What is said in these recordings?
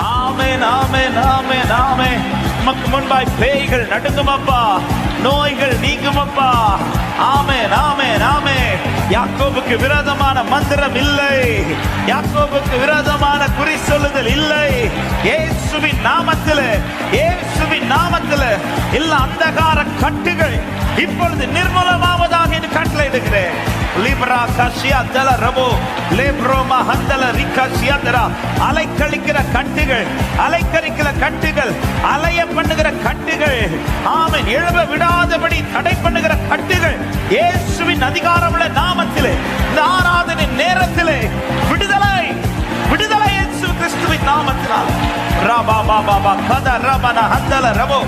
ஆமேன் ஆமேன் ஆமேன் ஆமேன். உமக்கு முன்பாய் பேய்கள் நடுங்குமப்பா நோய்கள் நீங்குமப்பா. ஆமேன் ஆமேன் ஆமேன். யாக்கோபுக்கு விரோதமான மந்திரம் இல்லை. யாக்கோபுக்கு விரோதமான குறி சொல்லுதல் இல்லை. ஏசுவின் நாமத்தில் ஏசுவின் நாமத்தில். இல்ல அந்தகார கட்டுகள் இப்பொழுது நிர்மூலமாவதாக என்று கட்டளையிடுகிறேன் லிப்ரா கசியா தல ரபோ லேப்ரோமா ஹந்தல ரிகஷியா தரா அலைக்கழிக்கிற கட்டுகள் அலைக்கழிக்கிற கட்டுகள் அலைய பண்ணுகிற கட்டுகள். ஆமன். எழுவ விடாதபடி தடை பண்ணுகிற கட்டுகள். இயேசுவின் அதிகாரமுள்ள நாமத்திலே இந்த ஆராதனை நேரத்திலே விடுதலை விடுதலை இயேசு கிறிஸ்துவின் நாமத்தினால். ரபா பாபா பா கத ரபன ஹந்தல ரபோ.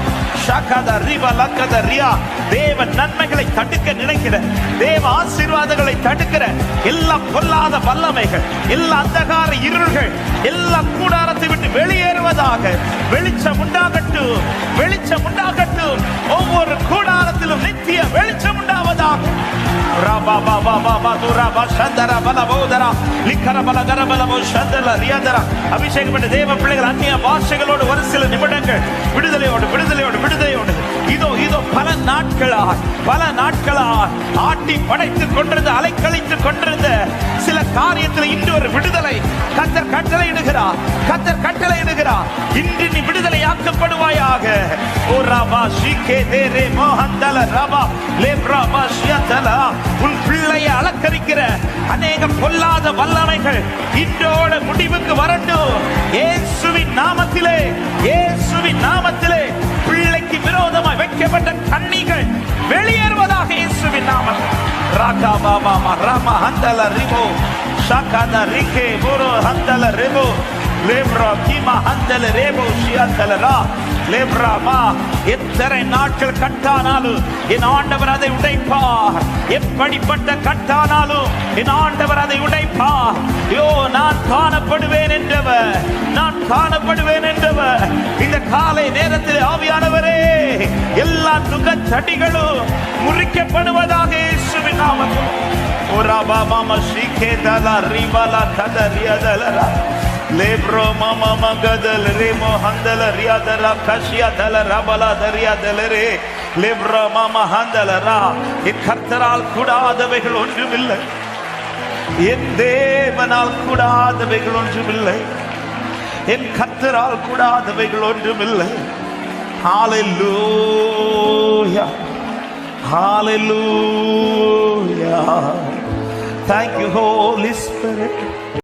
ரியா. தேவ நன்மைகளை தடுக்க நினைக்கிற தேவ ஆசீர்வாதங்களை தடுக்கிற எல்லா பொல்லாத வல்லமைகள் எல்லா அந்தகார இருள்கள் எல்லா கூடாரத்தை விட்டு வெளியேறுவதாக வெளிச்சம் உண்டாகட்டும் வெளிச்சம் உண்டாகட்டும். ஒவ்வொரு கூடாரத்திலும் நித்திய வெளிச்சம் உண்டாவதாக. லிக்கர அபிஷேகம் தேவ பிள்ளைகள் அந்நிய பாஷைகளோடு ஒரு சில நிமிடங்கள் பல பல நாட்களா ஆட்டி படைத்துக் கொண்டிருந்த அலைக்கழித்துக் கொண்டிருந்த சில காரியத்தில் இன்று ஒரு விடுதலை. கத்தர் கட்டளை இடுகிறார். கத்தர் கட்டளை இடுகிறார். இன்று நீ விடுதலை ஆக்கப்படுவாயாக ஓ ராபா ஷீகே தேரே மோகந்தல ராபா லே பா ஷியதலா உன் பிள்ளையை அலங்கரிக்கிற அநேக பொல்லாத வல்லமைகள் இன்றோட முடிவுக்கு வரட்டும். இயேசுவின் நாமத்திலே இயேசுவின் நாமத்திலே பிள்ளைக்கு விரோதமாய் வைக்கப்பட்ட கண்ணிகள் வெளியேறுவதாக இயேசுவின் நாமம். ராகா பாபா ராமா ஹந்தல ரிமோ ஷாகாத ரிகே புரோ ஹந்தல ரிமோ லேப்ரா கீமா ஹந்தல ரேபோ ஷியாந்தலரா லேப்ராமா எத்தனை நாட்கள் கட்டானாலும் என் ஆண்டவர் அதை உடைப்பார். எப்படிப்பட்ட கட்டானாலும் என் ஆண்டவர் அதை உடைப்பார். யோ நான் காணப்படுவேன் என்றவர் நான் காணப்படுவேன் என்றவர். இந்த காலை நேரத்தில் ஆவியானவரே தடிகளோ முறிக்கப்படுவதாக இயேசுவின் நாமத்தில். ஓராபா மாமா ஸ்ரீகே தலா ரிபலா கத ரியதலரா லேப்ரோ மாமா மகதல் ரேமோ ஹந்தல ரியாதலா கஷியா தல ரபலா தரியாதல ரே லேப்ரோ மாமா ஹந்தலரா என் கர்த்தரால் கூடாதவைகள் ஒன்றுமில்லை. என் தேவனால் கூடாதவைகள் ஒன்றுமில்லை. என் கர்த்தரால் கூடாதவைகள் ஒன்றுமில்லை. Hallelujah. Hallelujah. Thank you, Holy Spirit.